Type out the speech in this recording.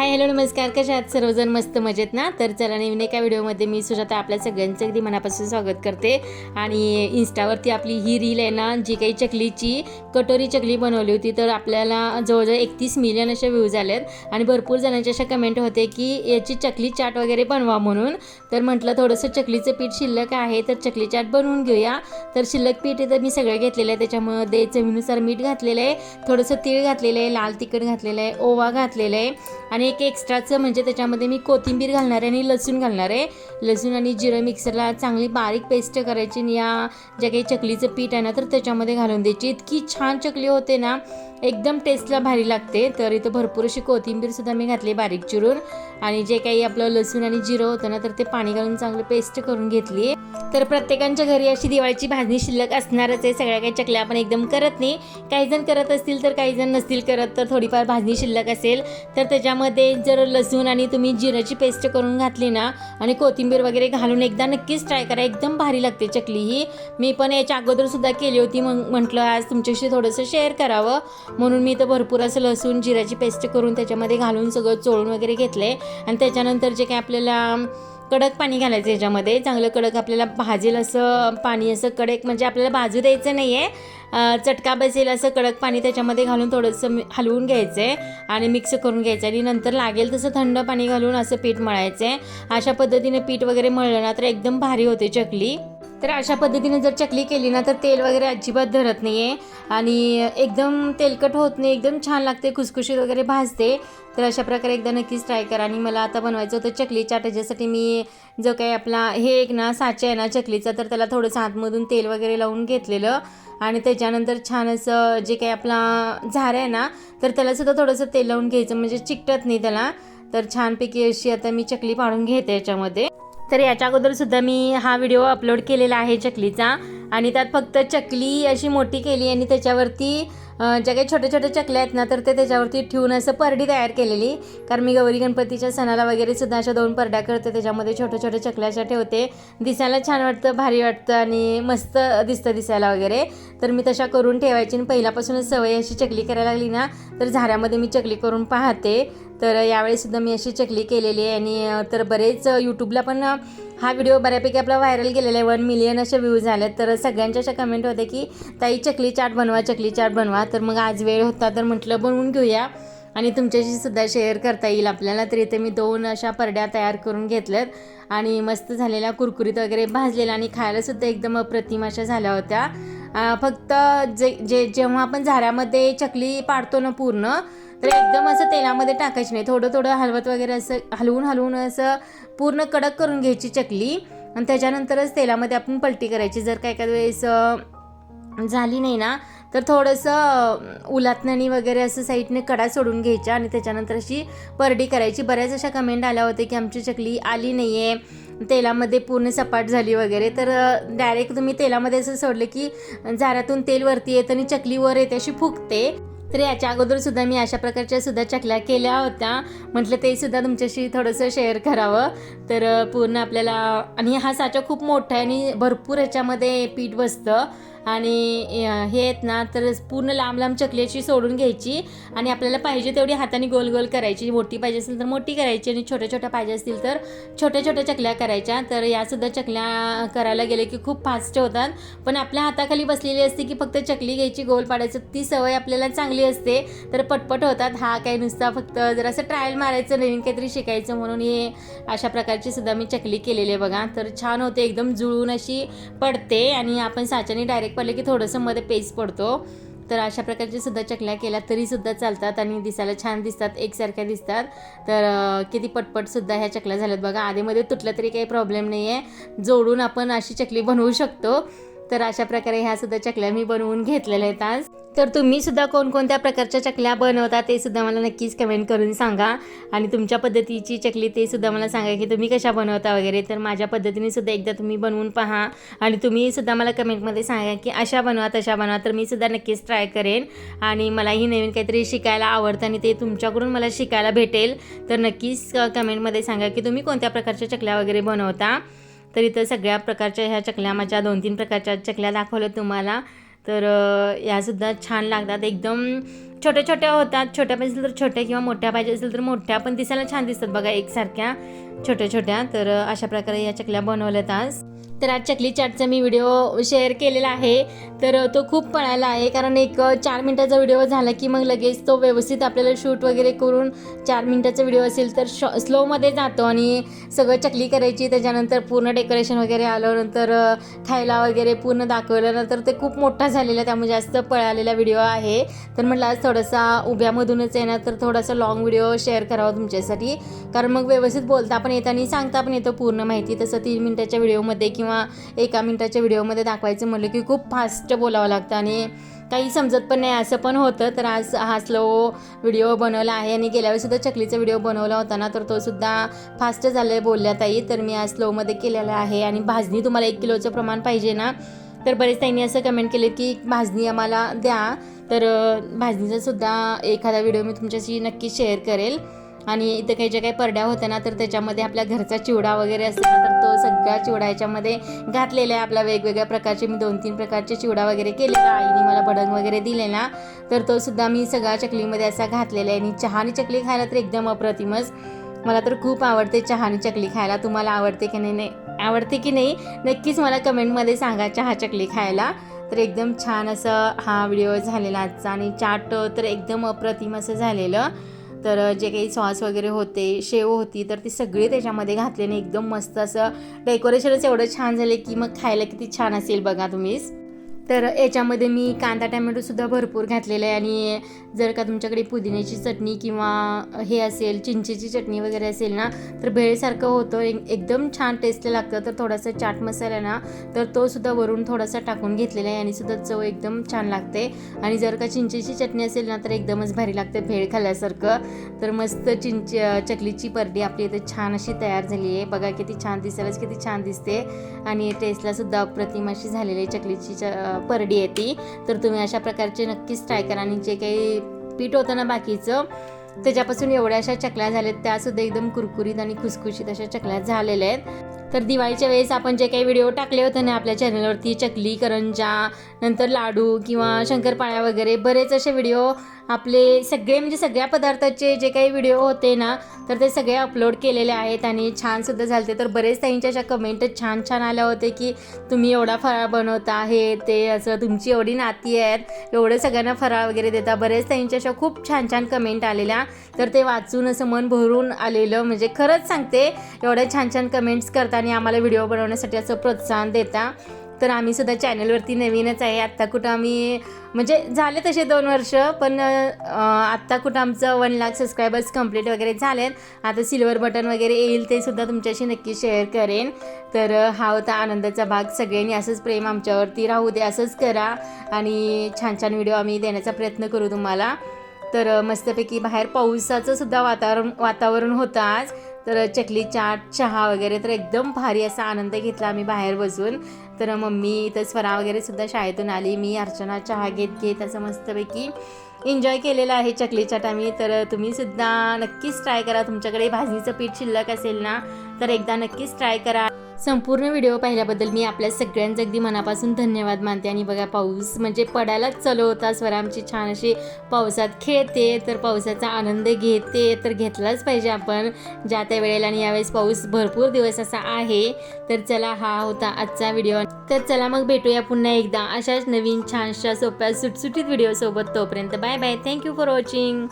Hi hello नमस्कार. कशा आहात? सर्वजण मस्त मजेत ना? तर चला नवीन एका व्हिडिओमध्ये मी सुजाता आपल्या सगळ्यांचं अगदी मनापासून स्वागत करते. आणि इन्स्टावरती आपली ही रील आहे ना जी काही चकलीची कटोरी चकली बनवली होती तर आपल्याला जवळजवळ एकतीस मिलियन असे व्ह्यूज आलेत. आणि भरपूर जणांचे अशा कमेंट होते की याची चकली चाट वगैरे बनवा म्हणून. तर म्हटलं थोडंसं चकलीचं पीठ शिल्लक आहे तर चकली चाट बनवून घेऊया. तर शिल्लक पीठ तर मी सगळं घेतलेलं आहे. त्याच्यामध्ये चवीनुसार मीठ घातलेलं आहे थोडंसं तीळ घातलेलं आहे लाल तिखट घातलेलं आहे ओवा घातलेलं आहे. आणि एक एक्स्ट्राचं म्हणजे त्याच्यामध्ये मी कोथिंबीर घालणार आहे आणि लसूण घालणार आहे. लसूण आणि जिरं मिक्सरला चांगली बारीक पेस्ट करायची आणि या ज्या काही चकलीचं पीठ आहे ना तर त्याच्यामध्ये घालून द्यायची. इतकी छान चकली होते ना एकदम टेस्टला भारी लागते. तर इथं भरपूर अशी कोथिंबीरसुद्धा मी घातली बारीक चिरून. आणि जे काही आपलं लसूण आणि जिरं होतं ना तर ते पाणी घालून चांगलं पेस्ट करून घेतली. तर प्रत्येकांच्या घरी अशी दिवाळीची भाजणी शिल्लक असणारच आहे. सगळ्या काही चकल्या आपण एकदम करत नाही. काही जण करत असतील तर काही जण नसतील करत तर थोडीफार भाजणी शिल्लक असेल. तर त्याच्यामध्ये जर लसूण आणि तुम्ही जिऱ्याची पेस्ट करून घातली ना आणि कोथिंबीर वगैरे घालून एकदा नक्कीच ट्राय करा. एकदम भारी लागते चकली ही. मी पण याच्या अगोदरसुद्धा केली होती मग म्हटलं आज तुमच्याशी थोडंसं शेअर करावं. म्हणून मी तर भरपूर असं लसूण जिऱ्याची पेस्ट करून त्याच्यामध्ये घालून सगळं चोळून वगैरे घेतलं आहे आणि त्याच्यानंतर जे काही आपल्याला कडक पाणी घालायचं याच्यामध्ये चांगलं कडक आपल्याला भाजेल असं पाणी असं कडक म्हणजे आपल्याला भाजू द्यायचं नाही आहे चटका बसेल असं कडक पाणी त्याच्यामध्ये घालून थोडंसं हलवून घ्यायचं आहे आणि मिक्स करून घ्यायचं आणि नंतर लागेल तसं थंड पाणी घालून असं पीठ मळायचं आहे अशा पद्धतीने पीठ वगैरे मळलं ना तर एकदम भारी होते चकली. तर अशा पद्धतीने जर चकली केली ना तर तेल वगैरे अजिबात धरत नाही आहे आणि एकदम तेलकट होत नाही एकदम छान लागते खुसखुशीत वगैरे भाजते. तर अशा प्रकारे एकदा नक्कीच ट्राय करा. आणि मला आता बनवायचं होतं चकली चाट. त्याच्यासाठी मी जो काही आपला हे एक ना साचा आहे ना चकलीचा तर त्याला थोडंसं आतमधून तेल वगैरे लावून घेतलेलं. आणि त्याच्यानंतर छान असं जे काही आपला झार आहे ना तर त्यालासुद्धा थोडंसं तेल लावून घ्यायचं. म्हणजे चिकटत नाही त्याला. तर छानपैकी अशी आता मी चकली पाडून घेते याच्यामध्ये. तर याच्या अगोदर सुद्धा मी हा व्हिडिओ अपलोड केलेला आहे चकलीचा. आणि त्यात फक्त चकली अशी मोठी केली आणि त्याच्यावरती ज्या काही छोट्या छोट्या चकल्या आहेत ना तर ते त्याच्यावरती ठेवून असं परडी तयार केलेली. कारण मी गौरी गणपतीच्या सणाला वगैरे सुद्धा अशा दोन परड्या करते त्याच्यामध्ये छोट्या छोट्या चकल्या अशा ठेवते. दिसायला छान वाटतं भारी वाटतं आणि मस्त दिसतं दिसायला वगैरे. तर मी तशा करून ठेवायची आणि पहिल्यापासूनच सवय अशी चकली करायला लागली ना तर झाऱ्यामध्ये मी चकली करून पाहते. तर यावेळीसुद्धा मी अशी चकली केलेली आहे आणि तर बरेच यूट्यूबला पण हा व्हिडिओ बऱ्यापैकी आपला व्हायरल गेलेला आहे. वन मिलियन असे व्ह्यूज झालेत तर सगळ्यांच्या अशा कमेंट होते की ताई चकली चाट बनवा चकली चाट बनवा. तर मग आज वेळ होता तर म्हटलं बनवून घेऊया आणि तुमच्याशी सुद्धा शेअर करता येईल. आपल्याला तर इथे मी दोन अशा परड्या तयार करून घेतल्यात आणि मस्त झालेल्या कुरकुरीत वगैरे भाजलेल्या आणि खायलासुद्धा एकदम अप्रतिम अशा झाल्या होत्या. फक्त जे जे जेव्हा आपण झाऱ्यामध्ये चकली पाडतो ना पूर्ण तर एकदम असं तेलामध्ये टाकायची नाही. थोडं थोडं हलवत वगैरे असं हलवून हलवून असं पूर्ण कडक करून घ्यायची चकली. आणि त्याच्यानंतरच तेलामध्ये आपण पलटी करायची. जर काय एखाद्या वेळेस झाली नाही ना तर थोडंसं उलातण्यानी वगैरे असं साईडने कडा सोडून घ्यायच्या. आणि त्याच्यानंतर अशी परडी करायची. बऱ्याच अशा कमेंट आल्या होत्या की आमची चकली आली नाही आहे तेलामध्ये पूर्ण सपाट झाली वगैरे. तर डायरेक्ट तुम्ही तेलामध्ये असं सोडलं की झाऱ्यातून तेल वरती येतं आणि चकली वर येते अशी फुगते. तर याच्या अगोदर सुद्धा मी अशा प्रकारच्या सुद्धा चकल्या केल्या होत्या. म्हटलं ते सुद्धा तुमच्याशी थोडंसं शेअर करावं. तर पूर्ण आपल्याला आणि हा साचा खूप मोठा आहे आणि भरपूर याच्यामध्ये पीठ बसतं. आणि हे आहेत ना तर पूर्ण लांब लांब चकली अशी सोडून घ्यायची आणि आपल्याला पाहिजे तेवढी हाताने गोल गोल करायची. मोठी पाहिजे असेल तर मोठी करायची आणि छोट्या छोट्या पाहिजे असतील तर छोट्या छोट्या चकल्या करायच्या. तर यासुद्धा चकल्या करायला गेले की खूप फास्ट होतात. पण आपल्या हाताखाली बसलेली असते की फक्त चकली घ्यायची गोल पाडायचं ती सवय आपल्याला चांगली असते. तर पटपट होतात. हा काही नुसता फक्त जर असं ट्रायल मारायचं नवीन काहीतरी शिकायचं म्हणून हे अशा प्रकारची सुद्धा मी चकली केलेली आहे बघा. तर छान होते. एकदम जुळून अशी पडते आणि आपण साच्याने डायरेक्ट पडले की थोडंसं मध्ये पेस्ट पडतो. तर अशा प्रकारच्या सुद्धा चकल्या केल्या तरीसुद्धा चालतात आणि दिसायला छान दिसतात एकसारख्या दिसतात. तर किती किती पटपटसुद्धा ह्या चकल्या झाल्यात बघा. आधीमध्ये तुटलं तरी काही प्रॉब्लेम नाही आहे जोडून आपण अशी चकली बनवू शकतो. तर अशा प्रकारे ह्या सुद्धा चकल्या मी बनवून घेतलेल्या आहेत आज. तर तुम्ही सुद्धा कोणकोणत्या प्रकारच्या चकल्या बनवता ते सुद्धा मला नक्कीच कमेंट करून सांगा. आणि तुमच्या पद्धतीची चकली ते सुद्धा मला सांगा की तुम्ही कशा बनवता वगैरे. तर माझ्या पद्धतीने सुद्धा एकदा तुम्ही बनवून पहा. आणि तुम्ही सुद्धा मला कमेंटमध्ये सांगा की अशा बनवा तशा बनवा. तर मी सुद्धा नक्कीच ट्राय करेन. आणि मलाही नवीन काहीतरी शिकायला आवडतं आणि ते तुमच्याकडून मला शिकायला भेटेल. तर नक्कीच कमेंटमध्ये सांगा की तुम्ही कोणत्या प्रकारच्या चकल्या वगैरे बनवता. तर इथं सगळ्या प्रकारच्या ह्या चकल्या माझ्या दोन तीन प्रकारच्या चकल्या दाखवल्या तुम्हाला. तर यासुद्धा छान लागतात. एकदम छोट्या छोट्या होतात. छोट्या पाहिजे असेल तर छोट्या किंवा मोठ्या पाहिजे असेल तर मोठ्या पण दिसायला छान दिसतात बघा एकसारख्या छोट्या छोट्या. तर अशा प्रकारे या चकल्या बनवल्यात आज. तर आज चकली चाटचा मी व्हिडिओ शेअर केलेला आहे. तर तो खूप पळायला आहे. कारण एक चार मिनटाचा व्हिडिओ झाला की मग लगेच तो व्यवस्थित आपल्याला शूट वगैरे करून चार मिनटाचा व्हिडिओ असेल तर शॉ स्लोमध्ये जातो आणि सगळं चकली करायची. त्याच्यानंतर पूर्ण डेकोरेशन वगैरे आल्यानंतर खायला वगैरे पूर्ण दाखवलं नंतर ते खूप मोठा झालेला त्यामुळे जास्त पळालेला व्हिडिओ आहे. तर म्हटलं आज थोडासा उभ्यामधूनच आहे ना तर थोडासा लॉंग व्हिडिओ शेअर करावा तुमच्यासाठी. कारण मग व्यवस्थित बोलता पण येतं आणि सांगता पण येतं पूर्ण माहिती. तसं तीन मिनटाच्या व्हिडिओमध्ये किंवा एका मिनटाच्या व्हिडिओमध्ये दाखवायचं म्हटलं की खूप फास्ट बोलावं लागतं आणि काही समजत पण नाही. असं पण होतं. तर आज हा स्लो व्हिडिओ बनवला आहे आणि गेल्या चकलीचा व्हिडिओ बनवला होता ना तर तो सुद्धा फास्ट झालं आहे बोलल्या ताई. तर मी आज स्लोमध्ये केलेला आहे आणि भाजणी तुम्हाला एक किलोचं प्रमाण पाहिजे ना? तर बरेच ताईंनी असं कमेंट केले की भाजणी आम्हाला द्या. तर भाजणीचासुद्धा भाजणीचा सुद्धा एखादा व्हिडिओ मी तुमच्याशी नक्की शेअर करेल. आणि इथं काही ज्या काही परड्या होत्या ना तर त्याच्यामध्ये आपल्या घरचा चिवडा वगैरे असेल ना तर तो सगळा चिवडा याच्यामध्ये घातलेला आहे. आपल्या वेगवेगळ्या प्रकारचे मी दोन तीन प्रकारचे चिवडा वगैरे केलेला आईने मला बडंग वगैरे दिलेला तर तो सुद्धा मी सगळ्या चकलीमध्ये असा घातलेला आहे. आणि चहा आणि चकली खायला तर एकदम अप्रतिमच. मला तर खूप आवडते चहा आणि चकली खायला. तुम्हाला आवडते की नाही नाही आवडते की नाही नक्कीच मला कमेंटमध्ये सांगा चहा चकली खायला. तर एकदम छान असं हा व्हिडिओ झालेला आजचा. आणि चाट तर एकदम अप्रतिम असं झालेलं. तर जे काही सॉस वगैरे होते शेव होती तर ती सगळी त्याच्यामध्ये घातल्याने एकदम मस्त असं डेकोरेशनच एवढं छान झाले की मग खायला किती छान असेल बघा तुम्हीच. तर याच्यामध्ये मी कांदा टॅमॅटोसुद्धा भरपूर घातलेला आहे आणि जर का तुमच्याकडे पुदिन्याची चटणी किंवा हे असेल चिंचेची चटणी वगैरे असेल ना तर भेळसारखं होतं. एक- एकदम छान टेस्टला लागतं. तर थोडासा चाट मसाला ना तर तो सुद्धा वरून थोडासा टाकून घेतलेला आहे आणि सुद्धा चव एकदम छान लागते. आणि जर का चिंचेची चटणी असेल ना तर एकदमच भारी लागते भेळ खाल्ल्यासारखं. तर मस्त चिंच चकलीची परडी आपली इथे छान अशी तयार झाली आहे. बघा किती छान दिसायलाच किती छान दिसते. आणि टेस्टलासुद्धा अप्रतिम अशी झालेली आहे चकलीची च परडी येते तर तुम्ही अशा प्रकारचे नक्कीच ट्राय करा आणि जे काही पीठ होतं ना बाकीचं त्याच्यापासून एवढ्या अशा चकल्या झाल्यात त्यासुद्धा एकदम कुरकुरीत आणि खुसखुशीत अशा चकल्या झालेल्या आहेत. तर दिवाळीच्या वेळेस आपण जे काही व्हिडिओ टाकले होते ना आपल्या चॅनलवरती चकली करंजा नंतर लाडू किंवा शंकरपाळ्या वगैरे बरेच असे व्हिडिओ आपले सगळे म्हणजे सगळ्या पदार्थाचे जे काही व्हिडिओ होते ना तर ते सगळे अपलोड केलेले आहेत आणि छानसुद्धा झाले तर बरेच त्यांच्या अशा कमेंट छान छान आल्या होते की तुम्ही एवढा फराळ बनवता हे ते असं तुमची एवढी नाती आहेत एवढं सगळ्यांना फराळ वगैरे देता. बरेच त्यांच्या अशा खूप छान छान कमेंट आलेल्या. तर ते वाचून असं मन भरून आलेलं. म्हणजे खरंच सांगते एवढ्या छान छान कमेंट्स करता आणि आम्हाला व्हिडिओ बनवण्यासाठी असं प्रोत्साहन देता. तर आम्ही सुद्धा चॅनलवरती नवीनच आहे. आत्ता कुठं आम्ही म्हणजे झाले तसे दोन वर्ष पण आत्ता कुठं आमचं वन लाख सबस्क्रायबर्स कंप्लीट वगैरे झालेत. आता सिल्वर बटन वगैरे येईल ते सुद्धा तुमच्याशी नक्की शेअर करेन. तर हा होता आनंदाचा भाग. सगळ्यांनी असंच प्रेम आमच्यावरती राहू दे असंच करा. आणि छान छान व्हिडिओ आम्ही देण्याचा प्रयत्न करू तुम्हाला. तर मस्तपैकी बाहेर पावसाचं सुद्धा वातावरण वातावरण होतं आज. तर चकली चाट चहा वगैरे तर एकदम भारी असा आनंद घेतला आम्ही बाहेर बसून. तर मम्मी इथं स्वरा वगैरे सुद्धा शाळेतून आली. मी अर्चना चहा घेत घेत असं मस्तपैकी एन्जॉय केलेलं आहे चकली चाट आम्ही. तर तुम्ही सुद्धा नक्कीच ट्राय करा. तुमच्याकडे भाजणीचं पीठ शिल्लक असेल ना तर एकदा नक्कीच ट्राय करा. संपूर्ण व्हिडिओ पाहिल्याबद्दल मी आपल्या सगळ्यांचं अगदी मनापासून धन्यवाद मानते. आणि बघा पाऊस म्हणजे पडायलाच चालू होता. स्वर आमची छान अशी पावसात खेळते तर पावसाचा आनंद घेते तर घेतलाच पाहिजे आपण. ज्या त्या वेळेला आणि यावेळेस पाऊस भरपूर दिवस असा आहे तर चला हा होता आजचा व्हिडिओ. तर चला मग भेटूया पुन्हा एकदा अशाच नवीन छानशा सोप्या सुटसुटीत व्हिडिओसोबत तोपर्यंत. Bye bye. Thank you for watching